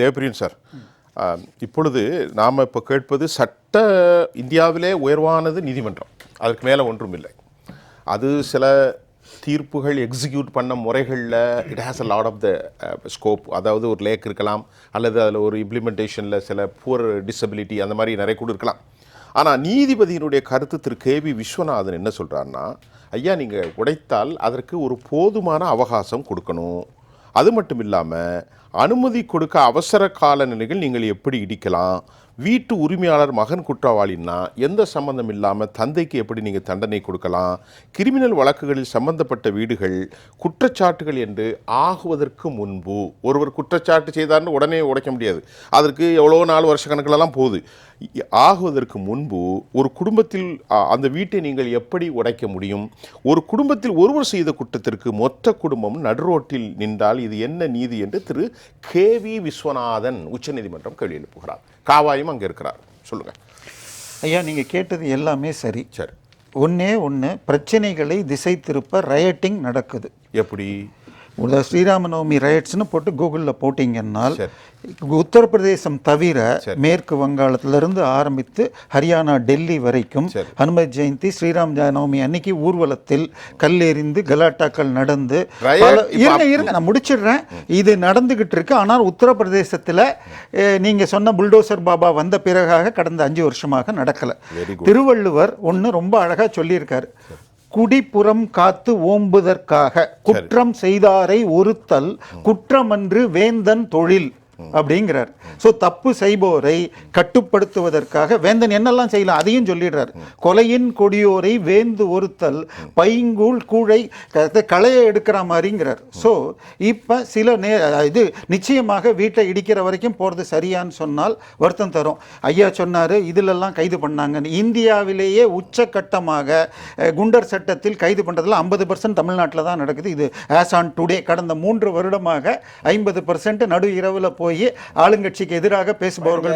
Devapriyan sir. இப்பொழுது நாம் இப்போ கேட்பது சட்ட இந்தியாவிலே உயர்வானது நீதிமன்றம். அதற்கு மேலே ஒன்றும் இல்லை அது சில தீர்ப்புகள் எக்ஸிக்யூட் பண்ண முறைகளில் it has a lot of the scope அதாவது ஒரு லேக் இருக்கலாம் அல்லது அதில் ஒரு இம்ப்ளிமெண்டேஷனில் சில புவர் டிசபிலிட்டி அந்த மாதிரி நிறைய கூட இருக்கலாம். ஆனால் நீதிபதியினுடைய கருத்து திரு கே வி விஸ்வநாதன் என்ன சொல்கிறாருன்னா ஐயா நீங்கள் உடைத்தால் அதற்கு ஒரு போதுமான அவகாசம் கொடுக்கணும். அது மட்டும் இல்லாமல் அனுமதி கொடுக்க அவசர கால நிலைகள் நீங்கள் எப்படி இடிக்கலாம்? வீட்டு உரிமையாளர் மகன் குற்றவாளின்னா எந்த சம்மந்தம் இல்லாமல் தந்தைக்கு எப்படி நீங்கள் தண்டனை கொடுக்கலாம்? கிரிமினல் வழக்குகளில் சம்பந்தப்பட்ட வீடுகள் குற்றச்சாட்டுகள் என்று ஆகுவதற்கு முன்பு ஒருவர் குற்றச்சாட்டு செய்தார்னு உடனே உடைக்க முடியாது. அதற்கு எவ்வளோ நாலு வருஷ கணக்கிலலாம் போகுது. ஆகுவதற்கு முன்பு ஒரு குடும்பத்தில் அந்த வீட்டை நீங்கள் எப்படி உடைக்க முடியும்? ஒரு குடும்பத்தில் ஒருவர் செய்த குற்றத்திற்கு மொத்த குடும்பம் நடுரோட்டில் நின்றால் இது என்ன நீதி என்று திரு கே வி விஸ்வநாதன் உச்சநீதிமன்றம் கேள்வி எழுப்புகிறார். காவாயும் அங்கே இருக்கிறார். சொல்லுங்க. ஐயா நீங்கள் கேட்டது எல்லாமே சரி. சரி. ஒண்ணே ஒன்று பிரச்சனைகளை திசை திருப்ப ரயட்டிங் நடக்குது. எப்படி? உள்ள ஸ்ரீராமநவமி ரயட்ஸ்னு போட்டு கூகுளில் போட்டிங்கன்னால். உத்தரப்பிரதேசம் தவிர. மேற்கு வங்காளத்திலிருந்து ஆரம்பித்து ஹரியானா டெல்லி வரைக்கும். ஹனுமத் ஜெயந்தி ஸ்ரீராம் நவமி அன்னைக்கு ஊர்வலத்தில் கல்லெறிந்து கலாட்டாக்கள் நடந்து இருங்க இருங்க நான் முடிச்சிடுறேன் இது நடந்துகிட்டு இருக்கு ஆனால் உத்தரப்பிரதேசத்தில் நீங்க சொன்ன புல்டோசர் பாபா வந்த பிறகாக கடந்த அஞ்சு வருஷமாக நடக்கல. திருவள்ளுவர் ஒன்று ரொம்ப அழகா சொல்லியிருக்காரு குடிப்புறம் காத்து ஓம்புதற்காக. குற்றம் செய்தாரை ஒருத்தல் குற்றமன்று வேந்தன் தொழில். அப்படிங்கிறார். ஸோ தப்பு செய்போரை கட்டுப்படுத்துவதற்காக வேந்தன் என்னெல்லாம் செய்யலாம்? அதையும் சொல்லிடுறார். கொலையின் கொடியோரை வேந்து ஒருத்தல் பைங்கூழ் கூழை க- களையை எடுக்கிற மாதிரிங்கிறார். ஸோ இப்போ சில நே இது நிச்சயமாக வீட்டை இடிக்கிற வரைக்கும் போகிறது சரியான்னு சொன்னால் வருத்தம் தரும். ஐயா சொன்னார் இதிலெல்லாம் கைது பண்ணாங்கன்னு. இந்தியாவிலேயே உச்சக்கட்டமாக குண்டர் சட்டத்தில் கைது பண்ணுறதுல ஐம்பது பர்சன்ட் தமிழ்நாட்டில் தான் நடக்குது. இது ஆஸ் ஆன் டுடே கடந்த மூன்று வருடமாக ஐம்பது பர்சன்ட் நடு இரவில் போய் ஆளுங்கட்சிக்கு எதிராக பேசுபவர்கள்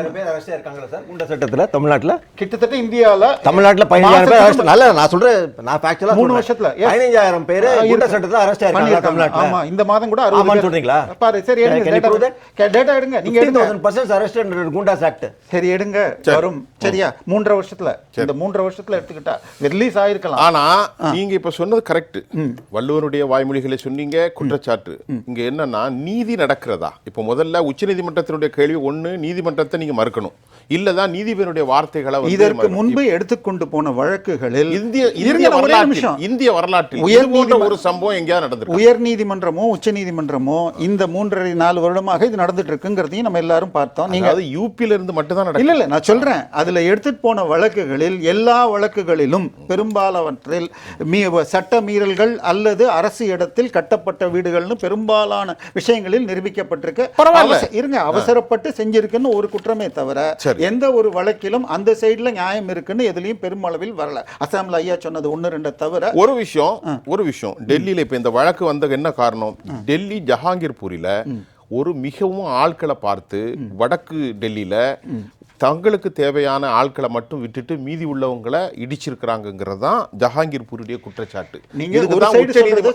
சட்டத்துல தமிழ்நாட்டுல? கிட்டத்தட்ட இந்தியாவில் தமிழ்நாட்டுல பதினஞ்சாயிரம் நல்ல நான் சொல்றேன் நான் ஃபேக்சுவலா மூணு வருஷத்துல. பதினஞ்சாயிரம் பேர் இருக்கு. சட்டத்துல அரெஸ்ட் ஆயிருக்காங்க. தமிழ்நாட்டுல. ஆமா இந்த மாதம் கூட அறுபது ஆமான்னு பேர். சொல்றீங்களா? பாரு சரி எடுங்க டேட்டா டேட்டா எடுங்க. நீங்க எடுங்க. 15,000% arrested under குண்டாஸ் ஆக்ட் சரி எடுங்க. வரும். சரியா? மூன்றரை வருஷத்துல. இந்த மூன்றரை வருஷத்துல எடுத்துக்கிட்டா ரிலீஸ் ஆயிருக்கலாம். ஆனா நீங்க இப்ப சொன்னது கரெக்ட் வள்ளுவருடைய வாய்மொழிகளை சொன்னீங்க குற்றச்சாட்டு. இங்க என்னன்னா நீதி நடக்கிறதா? இப்ப முதல்ல உச்சநீதிமன்றத்தினுடைய கேள்வி ஒன்று நீதிமன்றத்தை நீங்க மறுக்கணும். இல்லதான் நீதிபதியினுடைய வார்த்தைகளை இதற்கு முன்பு எடுத்துக்கொண்டு போன வழக்குகளில் இந்திய இந்திய வரலாற்றில் நிமிஷம். இந்திய வரலாற்றில் உயர் போன்ற ஒரு சம்பவம் எங்கேயாவது நடந்திருக்கு? உயர் நீதிமன்றமோ உச்ச நீதிமன்றமோ இந்த மூன்றரை நாலு வருடமாக இது நடந்துட்டு இருக்குங்கிறதையும் நம்ம எல்லாரும் பார்த்தோம். நீங்க அதாவது யூபியில இருந்து மட்டும் தான் இல்ல இல்ல நான் சொல்றேன். அதுல எடுத்துட்டு போன வழக்குகளில் எல்லா வழக்குகளிலும் பெரும்பாலானவற்றில் மீ- சட்ட மீறல்கள் அல்லது அரசு இடத்தில் கட்டப்பட்ட வீடுகள்னு பெரும்பாலான விஷயங்களில் நிரூபிக்கப்பட்டிருக்கு. இருங்க அவசரப்பட்டு செஞ்சிருக்குன்னு ஒரு குற்றமே தவிர சரி. எந்த ஒரு வழக்கிலும் அந்த சைடுல நியாயம் இருக்குன்னு எதுலயும் பெருமளவில் வரல. அசாம்ல ஐயா சொன்னது ஒன்னு ரெண்டை தவிர ஒரு விஷயம் ஒரு விஷயம். டெல்லியில இப்ப இந்த வழக்கு வந்த என்ன காரணம்? டெல்லி ஜஹாங்கீர்பூரில ஒரு மிகவும் ஆட்களை பார்த்து வடக்கு டெல்லியில தங்களுக்கு தேவையான ஆட்களை மட்டும் விட்டுட்டு மீதி உள்ளவங்களை இடிச்சிருக்கிறாங்கிறது தான் ஜஹாங்கீர்பூருடைய குற்றச்சாட்டு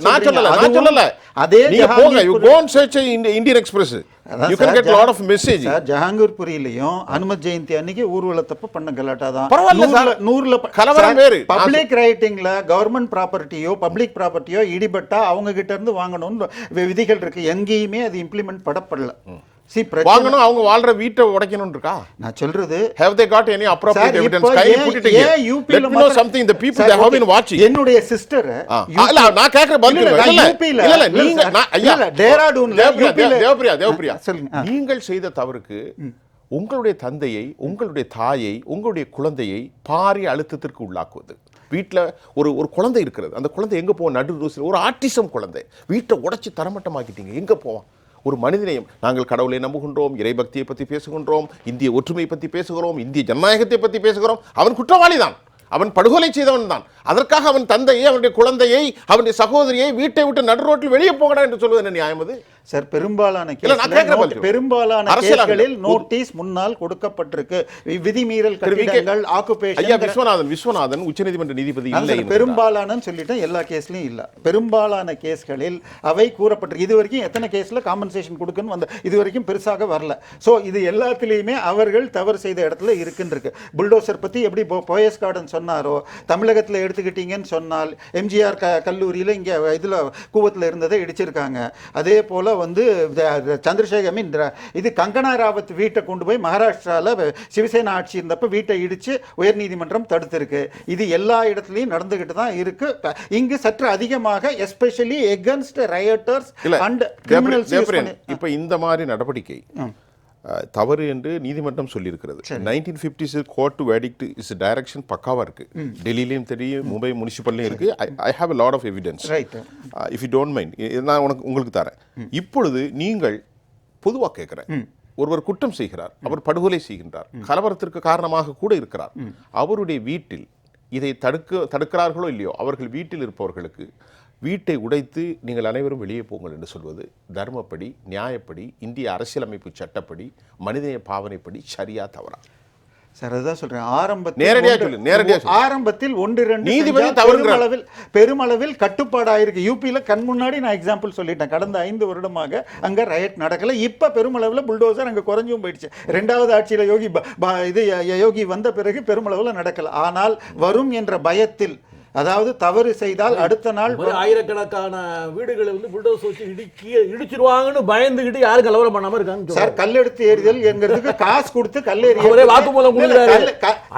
நான் சொல்லல நான் சொல்றீங்க. சொல்லல. அதே நீங்க போங்க you Jahangirpur cone search Indian Express அதான் you can sir, get lot of message ஜஹாங்கீர்புரியிலையும் அனுமத் Jayanti அன்னைக்கு ஊர்வலத்தப்ப பண்ண கலாட்டா தான். பரவாயில்ல. நூறுல கலவரம் வேறு. பப்ளிக் ரைட்டிங்ல கவர்மெண்ட் ப்ராப்பர்ட்டியோ பப்ளிக் ப்ராப்பர்ட்டியோ இடிபட்டா அவங்க கிட்ட இருந்து வாங்கணும்னு விதிகள் இருக்கு. எங்கேயுமே அது இம்ப்ளிமெண்ட் படப்படல. சி வாங்கணும் அவங்க வாழ்ற வீட்டை உடைக்கணும் இருக்கா நான் சொல்றது evidence? இப்போ Kindly ஏன்- put it here. ஏன் UP ல people sir, they have okay. been watching. என்னுடைய சிஸ்டர் இல்ல, நான் கேட்கிற பதில் இல்ல, இல்ல, நான் இல்ல, இல்ல, நீங்க-. இல்ல, டேராடூன்ல, UP ல- தேவ- தேவப்பிரியா, தேவப்பிரியா. ஆ, சொல்லுங்க. நீங்கள் செய்த தவறுக்கு உங்களுடைய தந்தையை உங்களுடைய தாயை உங்களுடைய குழந்தையை பாரிய அழுத்தத்திற்கு உள்ளாக்குவது வீட்டில் ஒரு ஒரு குழந்தை இருக்கிறது அந்த குழந்தை எங்கே போவோம் நடு ரோசில் ஒரு ஆட்டிசம் குழந்தை வீட்டை உடைச்சி தரமட்டமாக்கிட்டீங்க எங்கே போவான் ஒரு மனிதநேயம் நாங்கள் கடவுளை நம்புகின்றோம் இறைபக்தியை பற்றி பேசுகின்றோம் இந்திய ஒற்றுமையை பற்றி பேசுகிறோம் இந்திய ஜனநாயகத்தை பற்றி பேசுகிறோம். அவன் குற்றவாளி தான் அவன் படுகொலை செய்தவன் தான் அதற்காக அவன் தந்தையை அவனுடைய குழந்தையை அவனுடைய சகோதரியை வீட்டை விட்டு நடு ரோட்டில் வெளியே போகடா என்று சொல்வது என்ன நியாயம் அது? சார் பெரும்பாலான. பெரும்பாலான கேஸ்களில். நோட்டீஸ் முன்னால் கொடுக்கப்பட்டிருக்கு விதிமீறல் கட்டிடங்கள் ஆக்குபேஷன் விஸ்வநாதன் விஸ்வநாதன் உச்சநீதிமன்ற நீதிபதி இல்லை. பெரும்பாலானன்னு சொல்லிட்டேன் எல்லா கேஸ்லயும் இல்ல பெரும்பாலான கேஸ்களில் அவை கூறப்பட்டிருக்கு இது வரைக்கும் எத்தனை கேஸ்ல காம்பன்சேஷன் கொடுக்குன்னு வந்த இது வரைக்கும் பெருசாக வரல சோ இது எல்லாத்துலேயுமே அவர்கள் தவறு செய்த இடத்துல இருக்குன்னு புல்டோசர் பத்தி எப்படி போயஸ் கார்டன் சொன்னாரோ தமிழகத்துல எடுத்துக்கிட்டீங்கன்னு சொன்னால் எம்ஜிஆர் க கல்லூரியில இங்க இதுல கூவத்துல இருந்ததை இடிச்சிருக்காங்க அதே போல வந்து சந்திரசேகர் மீன் இது கங்கனா ராவத் வீட்டை கொண்டு போய் மகாராஷ்டிரால சிவசேனா ஆட்சி இருந்தப்ப வீட்டை இடிச்சு உயர்நீதிமன்றம் தடுத்திருக்கு. இது எல்லா இடத்துலையும் நடந்துகிட்டு தான் இருக்கு. இங்கு சற்று அதிகமாக especially against rioters and criminals இப்ப இந்த மாதிரி நடவடிக்கை தவறு என்று நீதிமன்றம் சொல்லியிருக்கிறது. Nineteen fifties court verdict is direction பக்காவா இருக்கு. டெல்லியிலையும் தெரியும் மும்பை முனிசிபல்லையும் இருக்கு. I have a lot of evidence right if you don't mind நான் உனக்கு உங்களுக்கு தரேன். இப்பொழுது நீங்கள் பொதுவாக கேட்குறேன் ஒருவர் குற்றம் செய்கிறார். அவர் படுகொலை செய்கின்றார். கலவரத்திற்கு காரணமாக கூட இருக்கிறார். அவருடைய வீட்டில் இதை தடுக்க தடுக்கிறார்களோ இல்லையோ அவர்கள் வீட்டில் இருப்பவர்களுக்கு வீட்டை உடைத்து நீங்கள் அனைவரும் வெளியே போங்கள் என்று சொல்வது தர்மப்படி நியாயப்படி இந்திய அரசியலமைப்பு சட்டப்படி மனிதநேய பாவனைப்படி சரியா தவறா? சார் அதுதான் சொல்றேன். ஆரம்பத்தில் நேரடியா ஒன்று- சொல்லு, நேரடியா சொல்லு. ஆரம்பத்தில் ஒன்று ரெண்டு நீதிபதி. பெருமளவில் பெருமளவில் கட்டுப்பாடாயிருக்கு. யூபியில் கண் முன்னாடி நான் எக்ஸாம்பிள் சொல்லிட்டேன். கடந்த ஐந்து வருடமாக அங்க ரயட் நடக்கல. இப்ப பெருமளவில் புல்டோசர் அங்க குறைஞ்சும் போயிடுச்சு. ரெண்டாவது ஆட்சியில யோகி இது யோகி வந்த பிறகு பெருமளவில் நடக்கல. ஆனால் வரும் என்ற பயத்தில் அதாவது தவறு செய்தால் அடுத்த நாள் ஆயிரக்கணக்கான வீடுகளை வந்து புல்டோஸ் வச்சு இடிக்கி இடிச்சிருவாங்கன்னு பயந்துகிட்டு யாரும் கலவரம் பண்ணாம இருக்காங்க சார் கல்லெடுத்து ஏறுதல் என்கிறதுக்கு காசு கொடுத்து கல்லேறி வாக்குமூலம் கொடுக்கிறாரு.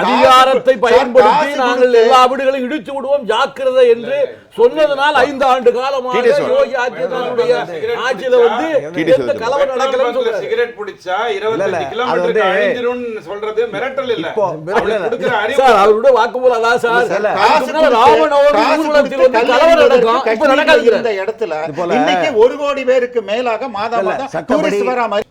அதிகாரத்தை பயன்படுத்தி நாங்கள் எல்லா வீடுகளையும் இடிச்சு விடுவோம் ஜாக்கிரதை என்று சொன்னதனால் ஐந்து ஆண்டு காலமாக. யோகி ஆட்சியினுடைய ஆட்சியில வந்து எந்த வரும். கலவரம் நடக்கலன்னு சிகரெட் பிடிச்சா இருபத்தஞ்சு அழிஞ்சிரும்னு சொல்றது மிரட்டல் இல்ல. அவருடைய வாக்குமூலம் அதான் சார். இடத்துல இன்னைக்கு ஒரு கோடி பேருக்கு மேலாக மாதம்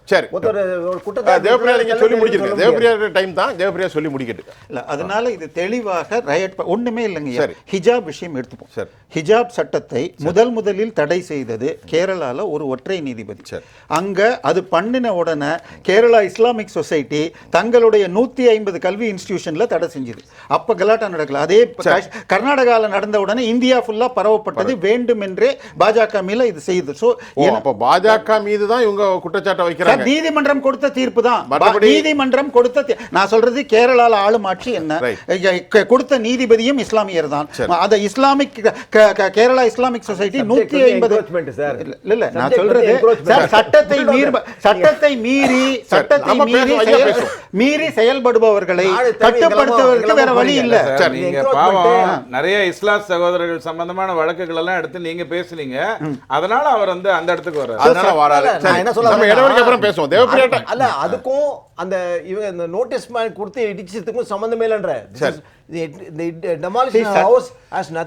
சரி. ஒரு தேவப்பிரியா சொல்லி. தேவப்பிரியா டைம் தான். தேவப்பிரியா சொல்லி முடிக்கட்டு இல்ல அதனால இது தெளிவாக ரயட் ஒண்ணுமே இல்லைங்க. ஹிஜாப் விஷயம் எடுத்துப்போம். சரி. ஹிஜாப் சட்டத்தை முதல் முதலில் தடை செய்தது கேரளால ஒரு ஒற்றை நீதிபதி. சரி. அங்க அது பண்ணின உடனே கேரளா இஸ்லாமிக் சொசைட்டி தங்களுடைய நூத்தி ஐம்பது கல்வி இன்ஸ்டிடியூஷன்ல தடை செஞ்சது. அப்ப கலாட்டா நடக்கல. அதே காஷ்- கர்நாடகால நடந்த உடனே இந்தியா ஃபுல்லா பரவப்பட்டது வேண்டுமென்றே பாஜக மேல இது செய்யுது சோ ஓ அப்ப பாஜக மீது தான் இவங்க குற்றச்சாட்டை வைக்கிறாங்க. நீதிமன்றம் கொடுத்த தீர்ப்பு தான். நீதிமன்றம் கொடுத்த நான் சொல்றது கேரளால ஆளும் ஆட்சி என்ன கொடுத்த நீதிபதியும் இஸ்லாமியர் தான். அத இஸ்லாமிக் கேரளா இஸ்லாமிக் சொசைட்டி நூத்தி ஐம்பது. இல்ல இல்ல நான் சொல்றது சட்டத்தை மீறி சட்டத்தை மீறி சட்டத்தை மீறி. மீறி செயல்படுபவர்களை கட்டுப்படுத்துவதற்கு வேற வழி இல்ல. போறீங்க. நிறைய இஸ்லாம் சகோதரர்கள் சம்பந்தமான வழக்குகள் எல்லாம் எடுத்து நீங்க பேசுனீங்க அதனால அவர் வந்து அந்த இடத்துக்கு வர்றாரு அதனால சரி, என்ன சொல்ல நம்ம வரேன்னா, இடைவெளிக்கு அப்புறம் பேசுவோம் தேவப்பிரியா அது- அல்ல அதுக்கும் அந்த இவங்க இந்த நோட்டீஸ் கொடுத்து இடிச்சதுக்கும் சம்பந்தமே இல்லைன்ற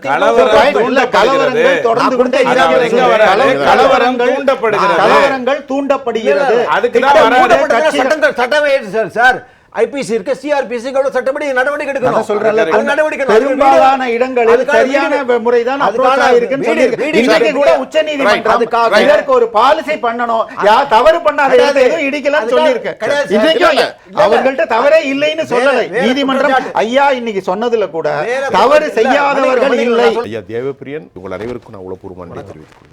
கலவரங்கள் தூண்டப்படுகிறது. தொடர்ந்து கொண்டே அது இருக்கிறது. அவர் எங்க வராரு? கலவ- கலவரம் தூண்டப்படுகிறது. கலவரங்கள் தூண்டப்படுகிறது அதுக்கு தான் வராரு. சட்டம் கட்சிகள் சட்டமே சார் சார் ஐபிசி இருக்கு சிஆர்பிசி சட்டப்படி நடவடிக்கை எடுக்கணும் அது நடவடிக்கை எடுக்கணும். பெரும்பாலான இடங்களில் சரியான ஆயிருக்குன்னு. வீடு இன்னைக்கு கட்டி- கூட உச்சநீதிமன்றம் அதுக்காக- இதற்கு ஒரு பாலிசி பண்ணணும் யா தவறு பண்ணாத எதுவும் இடிக்கலன்னு அதுக்காக- சொல்லியிருக்கு கிடையாது சார். இன்னைக்கு. அவர்கள்ட்ட தவறே இல்லைன்னு சொல்லலை நீதிமன்றம். ஐயா இன்னைக்கு சொன்னதுல கூட வேற தவறு. செய்யாதவர்கள் இல்ல, ஐயா தேவப்பிரியன் உங்கள் அனைவருக்கும் நான் உளப்பூர்வமான தெரிவித்துக்